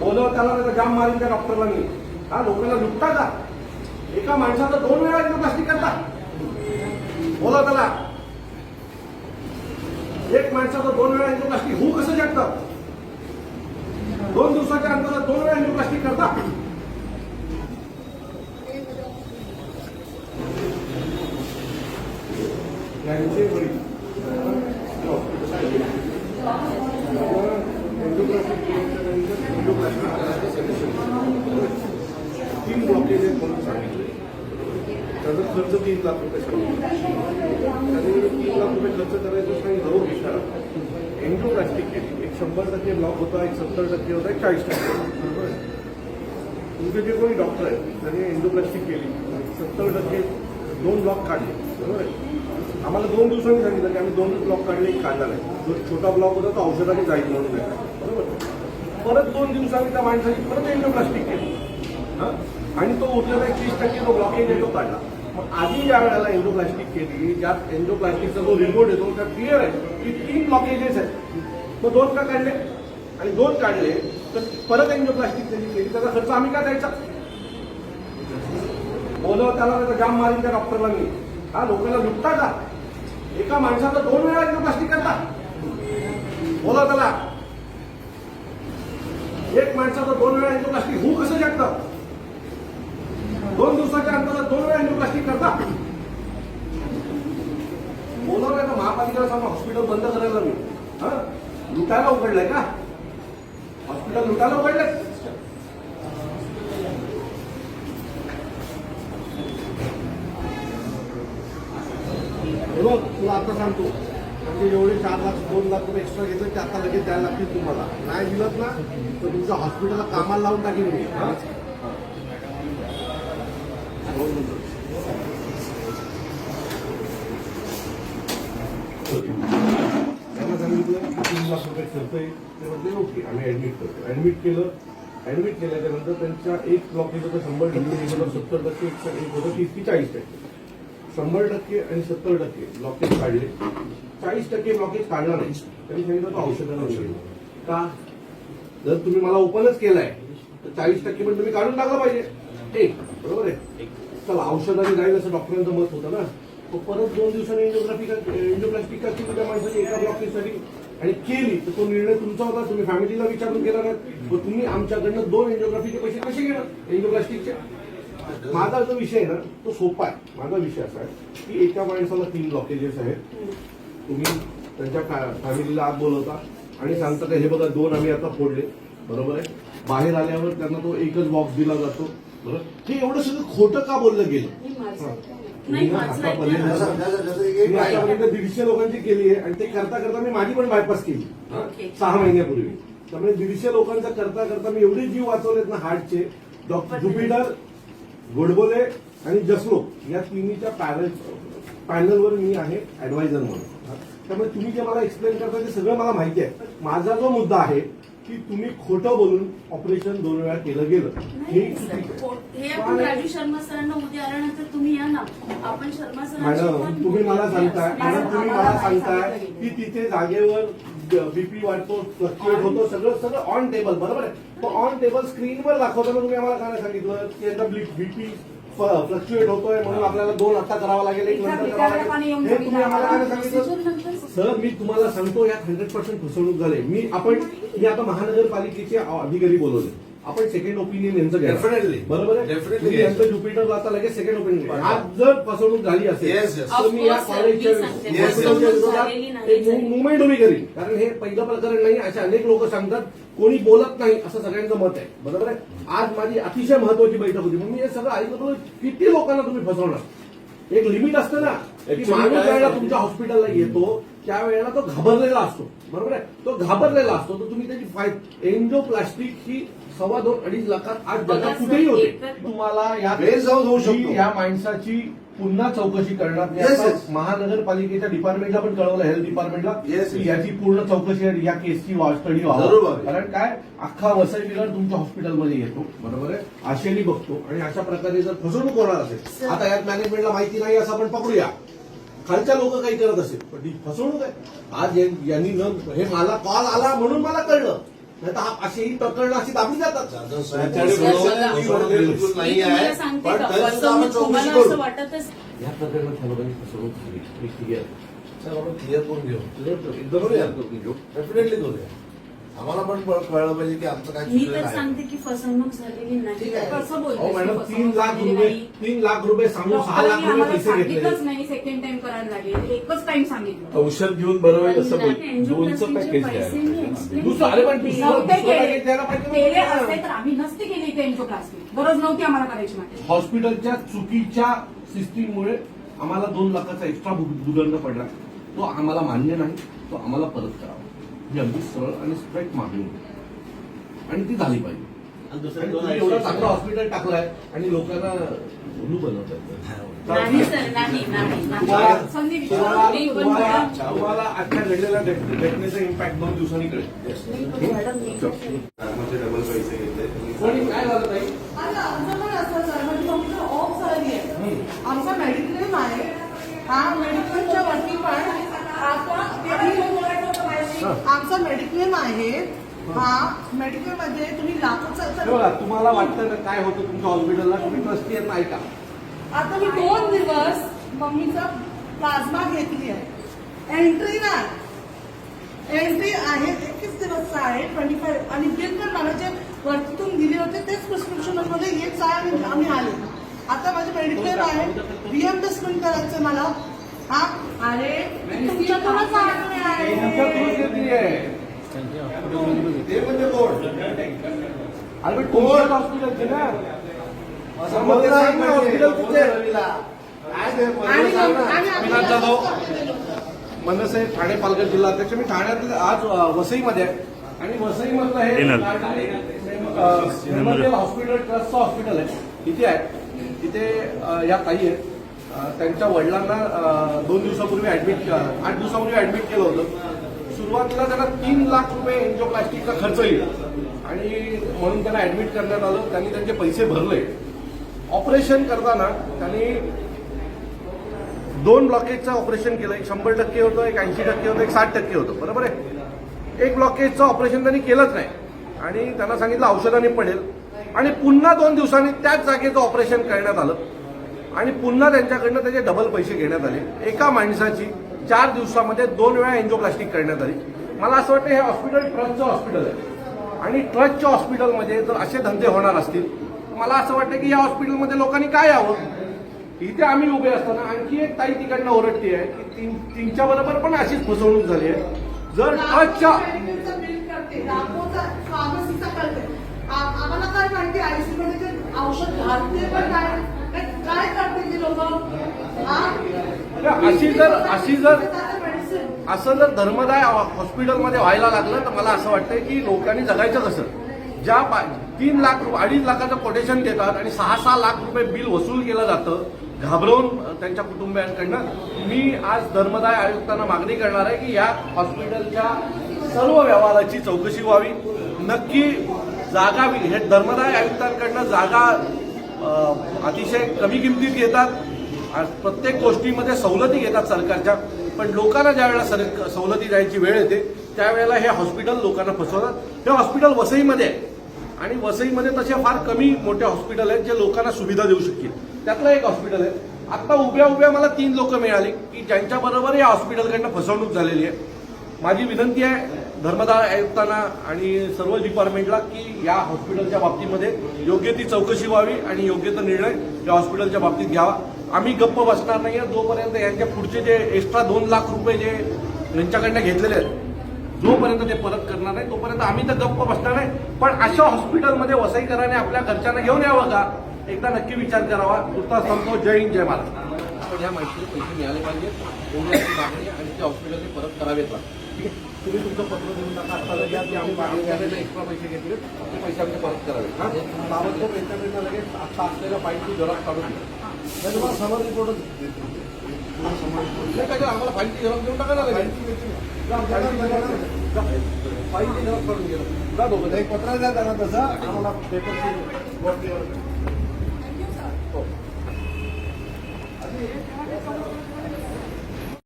बोलव त्याला नाही तर जाम मारीन त्या डॉक्टरला मी. हा लोकांना लुटता का? एका माणसाचं दोन वेळा एन्जिओप्लास्टी करता. बोलव त्याला एक माणसाचं दोन वेळा एन्जिओप्लास्टी होऊ कसं जगतात दोन दिवसाच्या अंतरात दोन वेळा एन्जिओप्लास्टी करता. त्यांचे वडील तीन ब्लॉकेज आहेत म्हणून सांगितले त्याचा खर्च तीन लाख रुपये त्यांनी तीन लाख रुपये खर्च करायचं सांगितलं हो विचारा. एन्जिओप्लास्टिक केली एक शंभर टक्के ब्लॉक होता एक सत्तर टक्के होता एक चाळीस टक्के बरोबर आहे? तुमचे जे कोणी डॉक्टर आहेत त्यांनी एन्जिओप्लास्टिक केली. सत्तर टक्के दोन ब्लॉक काढले. बरोबर आहे? आम्हाला दोन दिवसांनी सांगितलं की आम्ही दोन ब्लॉक काढले एक काढला नाही. जो छोटा ब्लॉक होता तो औषधाने जाईल म्हणून बरोबर परत दोन दिवसांनी त्या माणसाने परत एन्जिओप्लास्टिक केली. हां? आणि तो उरलेला एक तीस टक्के जो ब्लॉकेज आहे तो काढला. मग आधी ज्या वेळेला एन्झोप्लास्टिक केली ज्यात एन्झोप्लास्टिकचा जो रिपोर्ट येतो त्यात क्लिअर आहे की तीन ब्लॉकेजेस आहेत. मग दोन का काढले? आणि दोन काढले तर परत एन्झोप्लास्टिक त्यांनी केली त्याचा खर्च आम्ही का द्यायचा? बोलव त्याला त्याचा जाम मारीन त्या डॉक्टरला मी. हा लोकांना लुटता का? एका माणसाचा दोन वेळा एन्झोप्लास्टिक करता. बोलव त्याला. एक माणसाचा दोन वेळा एन्झोप्लास्टिक होऊ कसं शकतं दोन दिवसाच्या अंतरात दोन वेळा एन्जिओप्लास्टी करता? बोलव का तर महापालिकेला सांगा हॉस्पिटल बंद करायला मी हा? लुटायला उघडलंय का? हॉस्पिटल लुटायला उघडलंय? बघ तुला आता सांगतो म्हणजे एवढे चार लाख दोन लाख रुपये एक्स्ट्रा घेतले ते आता लगेच द्यायला लागतील तुम्हाला. नाही दिलं ना तर तुमचं हॉस्पिटलला कामाला लावून टाकेल मी. त्यांना सांगितलं की तीन लाख रुपये खर्च आहे ते म्हटले ओके आम्ही ऍडमिट करतो. ऍडमिट केलं. ऍडमिट केल्याच्यानंतर त्यांच्या एक ब्लॉकेज होतं शंभर टक्के एक होतं सत्तर टक्के एक एक होतं तीस की चाळीस टक्के. शंभर टक्के आणि सत्तर टक्के ब्लॉकेज काढले. चाळीस टक्के ब्लॉकेज काढला नाही. त्यांनी सांगितलं तो औषधानं होईल का? जर तुम्ही मला ओपनच केलाय तर चाळीस टक्के पण तुम्ही काढून टाकलं पाहिजे. एक बरोबर आहे. चला औषधाने जाईल असं डॉक्टरांचं मत होतं ना. तो परत दोन दिवसांनी एन्जिओग्राफी एन्जिओप्लास्टिक का त्या माणसाची एका ब्लॉकेजसाठी आणि केली. तर तो निर्णय तुमचा होता तुम्ही फॅमिलीला विचारून केला नाही मग तुम्ही आमच्याकडनं दोन एन्जिओग्राफीचे पैसे कसे घेणार? एन्जिओप्लास्टिकचे माझा जो विषय आहे ना तो सोपा आहे. माझा विषय असा आहे की एका माणसाला तीन ब्लॉकेजेस आहेत. तुम्ही त्यांच्या फॅमिलीला आत बोलवता आणि सांगता का हे बघा दोन आम्ही आता फोडले. बरोबर आहे? बाहेर आल्यावर त्यांना तो एकच बॉक्स दिला जातो. हे एवढं सगळं खोटं का बोललं गेलं? दीडशे लोकांची केली आहे आणि ते करता करता मी माझी पण बायपास केली? ओके. सहा महिन्यापूर्वी. त्यामुळे दीडशे लोकांचा करता करता मी एवढे जीव वाचवलेत ना हार्टचे. डॉक्टर ज्युपिटर गोडबोले आणि जसलोक या तिन्हीच्या पॅनल पॅनलवर मी आहे ऍडवायझर म्हणून? त्यामुळे तुम्ही जे मला एक्सप्लेन करता ते सगळं मला माहिती आहे. माझा जो मुद्दा आहे की तुम्ही खोटं बोलून ऑपरेशन दोन वेळा केलं गेलं हे नाही, चुकीचं आहे. हे आपण राजू शर्मा सरांना उद्या आल्यानंतर तुम्ही या ना आपण शर्मा सरांशी मॅडम पण तुम्ही मला बोलू. सांगताय मॅडम तुम्ही आम्हाला मला सांगताय सांगितलं की गेलं. तिथे जागेवर बीपी वाढतो फ्लक्च्युएट होतो सगळं सगळं ऑन टेबल बरोबर आहे तो ऑन टेबल स्क्रीनवर दाखवताना तुम्ही आम्हाला काय सांगितलं की यांचा बीपी फ्लक्च्युएट होतोय म्हणून आपल्याला दोन आता करावा लागेल एक नंतर करावा लागेल. हे तुम्ही आम्हाला काय सांगितलं? सर मी तुम्हाला सांगतो यात हंड्रेड पर्सेंट फसवणूक झाली. मी आपण मी आता महानगरपालिकेचे अधिकारी बोलवले. आपण सेकंड ओपिनियन यांचं घ्या Definitely. बरोबर आहे. यांचं ज्युपिटरला आता लगेच सेकंड ओपिनियन आज जर फसवणूक झाली असेल Yes, yes. तर मी या Of course, कॉलेजच्या मी सांगते. विरोधात नाही, एक. मुवमेंट उभी करीन कारण हे पहिलं प्रकरण नाही असे अनेक लोक सांगतात कोणी बोलत नाही असं सगळ्यांचं मत आहे बरोबर आहे आज माझी अतिशय महत्वाची बैठक होती मग मी हे सगळं ऐकत होतो किती लोकांना तुम्ही फसवणार एक लिमिट असतं ना की Actually माणूस काय ज्यावेळेला? तुमच्या हॉस्पिटलला येतो त्यावेळेला तो घाबरलेला असतो. बरोबर आहे? तो घाबरलेला असतो. तर तुम्ही त्याची फाय एन्जो प्लास्टिक ही सव्वा दोन अडीच लाखात आज जगात कुठेही होते. तुम्हाला या गैरसमज होऊ शकतो. या माणसाची पुन्हा चौकशी करणार. Yes. महानगरपालिकेच्या डिपार्टमेंटला पण कळवलं हेल्थ डिपार्टमेंटला Yes, की yes. याची पूर्ण चौकशी या केसची स्टडी जरूर व्हावं. व्हावी. कारण काय? अख्खा वसई विभाग तुमच्या हॉस्पिटलमध्ये येतो. बरोबर आहे. आशेने बघतो. आणि अशा प्रकारे जर फसवणूक होणार असेल. आता यात मॅनेजमेंटला माहिती नाही असं आपण पकडूया. खालच्या लोक काही करत असेल पण ती फसवणूक आहे. आज या- यांनी न हे मला कॉल आला म्हणून मला कळलं. नाही तर हा- अशी ही प्रकरणं अशी दाबली जातात. नाही, आहे. पण चौकशी करू. या प्रकरणात ह्या लोकांनी फसवणूक हे आपण क्लिअर करून घेऊ. एकदम करूया. clear करून घेऊ. डेफिनेटली करूया आम्हाला पण कळ- कळलं पाहिजे की आमचं काय मी चुकलेलं तर आहे. सांगते की फसवणूक झालेली नाही. ठीक आहे. कसं अहो बोलतोय मॅडम फसवणूक तीन लाख रुपये. तीन लाख रुपये सांगून सहा लाख रुपये आम्हाला पैसे घेतले. नाही. सेकंड टाइम करायला लागेल. एकच टाइम सांगितलं. औषध घेऊन बरं होईल असं बोल नाही, दोनचं angioplasty चे पॅकेज पैसे मी द्या explain दुसरं अरे पण केले. दुसरं- नव्हते दुसरं केले package द्यायला पाहिजे केले ना. असते तर आम्ही नसते केली इथे एन्जिओप्लास्टी गरज नव्हती आम्हाला करायची माझी हॉस्पिटलच्या चुकीच्या सिस्टीममुळे आम्हाला दोन लाखाचा एक्स्ट्रा भूदंड पडला. तो आम्हाला मान्य नाही. तो आम्हाला परत करावा. ही अगदी सरळ आणि स्ट्रेट मागणी आहे. आणि ती झाली पाहिजे. एवढं चांगलं हॉस्पिटल टाकलंय आणि लोकांना उलू बनवत तुम्हाला- आजच्या घडलेल्या घटनेचा इम्पॅक्ट दोन दिवसांनी कळेल मॅडम मी डबल पैसे घेतले. कोणी काय झालं ताई? आणि आमचं पण असं सर. फक्त ऑफ झाली आहे. आमचा मेडिक्लेम आहे. हा मेडिक्लेमच्या वरती पण आता आमचा मेडिक्लेम आहे. हा मेडिक्लेममध्ये तुम्ही लाखोचा तुम्हाला वाटतं ना काय होतं तुमच्या हॉस्पिटलला? तुम्ही ट्रस्टी आहेत नाही का? आता मी दोन दिवस मम्मीचा प्लाझ्मा घेतली आहे. एंट्री नाही. एंट्री आहे एकवीस दिवस आहे ट्वेंटी फाईव्ह आणि बिल पण मला जे वरतीतून दिले होते तेच प्रिस्क्रिप्शनमध्ये हेच आहे आणि आम्ही आले. आता माझे मेडिक्लेम आहे. रिएम्बर्समेंट करायचं मला. हा अरे तुमच्याकडूनच म्हणजे अरे हॉस्पिटलची ना? मनसे ठाणे पालघर जिल्हा अध्यक्ष मी ठाण्यात आज वसईमध्ये आहे. आणि वसईमधलं हे अ, हेमंतेल हॉस्पिटल ट्रस्टचं हॉस्पिटल आहे. इथे आहे. इथे या ताई आहेत. त्यांच्या वडिलांना दोन दिवसापूर्वी ऍडमिट आठ दिवसापूर्वी ऍडमिट केलं होतं. सुरुवातीला त्यांना तीन लाख रुपये एन्जिओप्लास्टिकचा खर्च येईल. आणि म्हणून त्यांना ऍडमिट करण्यात आलं. त्यांनी त्यांचे पैसे भरले. ऑपरेशन करताना त्यांनी दोन ब्लॉकेजचं ऑपरेशन केलं. एक शंभर टक्के होतं एक ऐंशी टक्के होतं एक साठ टक्के होतं. बरोबर आहे? एक ब्लॉकेजचं ऑपरेशन त्यांनी केलंच नाही. आणि त्यांना सांगितलं औषधाने पडेल. आणि पुन्हा दोन दिवसांनी त्याच जागेचं ऑपरेशन करण्यात आलं. आणि पुन्हा त्यांच्याकडनं त्याचे डबल पैसे घेण्यात आले. एका माणसाची चार दिवसामध्ये दोन वेळा एन्जिओप्लास्टिक करण्यात आली. मला असं वाटतं हे हॉस्पिटल ट्रस्टचं हॉस्पिटल आहे. आणि ट्रस्टच्या हॉस्पिटलमध्ये जर असे धंदे होणार असतील मला असं वाटतं की या हॉस्पिटलमध्ये लोकांनी काय यावं? इथे आम्ही उभे असताना आणखी एक ताई तिकडनं ओरडते आहे की तीन तीनच्या बरोबर पण अशीच फसवणूक झाली आहे. जर ट्रस्टच्या आम्हाला काय माहिती औषध घालते पण काय? अशी जर अशी जर असं जर धर्मदाय हॉस्पिटलमध्ये व्हायला लागलं तर मला असं वाटतं की लोकांनी जगायचं कसं? ज्या पा- तीन लाख अडीच लाखाचं कोटेशन देतात आणि सहा सहा लाख रुपये बिल वसूल केलं जातं घाबरवून त्यांच्या कुटुंबियांकडनं मी आज धर्मदाय आयुक्तांना मागणी करणार आहे की या हॉस्पिटलच्या सर्व व्यवहाराची चौकशी व्हावी. नक्की जागा हे धर्मदाय आयुक्तांकडनं जागा अतिशय कमी किमतीत घेतात आज प्रत्येक गोष्टीमध्ये सवलती घेतात सरकारच्या. पण लोकांना ज्या वेळेला सर सवलती द्यायची वेळ येते त्यावेळेला हे हॉस्पिटल लोकांना फसवतात. हे हॉस्पिटल वसईमध्ये आहे. आणि वसईमध्ये तसे फार कमी मोठे हॉस्पिटल आहेत जे लोकांना सुविधा देऊ शकतील. त्यातलं एक हॉस्पिटल आहे. आत्ता उभ्या उभ्या मला तीन लोक मिळाली की ज्यांच्याबरोबर या हॉस्पिटलकडनं फसवणूक झालेली आहे. माझी विनंती आहे धर्मदाय आयुक्तांना आणि सर्व डिपार्टमेंटला की या हॉस्पिटलच्या बाबतीमध्ये योग्य ती चौकशी व्हावी आणि योग्य तो निर्णय या हॉस्पिटलच्या बाबतीत घ्यावा. आम्ही गप्प बसणार नाही आहे जोपर्यंत यांच्या पुढचे जे एक्स्ट्रा दोन लाख रुपये जे यांच्याकडनं घेतलेले आहेत जोपर्यंत ते परत करणार नाही तोपर्यंत आम्ही तर गप्प बसणार नाही. पण अशा हॉस्पिटलमध्ये वसईकराने आपल्या घरच्यांना घेऊन यावं का? एकदा नक्की विचार करावा. पुरता सांगतो जय हिंद जय महाराज आपण या माहितीचे पैसे मिळाले पाहिजे एवढी मागणी आणि ते हॉस्पिटलने परत करावेत ठीक आहे? तुम्ही तुमचं पत्र देऊन टाका. आता घ्या की आम्ही मागणी करायला एक्स्ट्रा पैसे घेतले. ते पैसे आमचे परत करावे. हा ताबडतोब यांच्याकडनं लगेच आता असलेल्या फाईलची झेरॉक्स काढून घ्या नाही तुम्हाला समर रिपोर्टच नाही काय आम्हाला फाईलची झेरॉक्स देऊन टाका ना फाईलची झेरॉक्स काढून घ्या. जा दोघं. एक पत्र द्या त्यांना तसं. आम्हाला पेपरची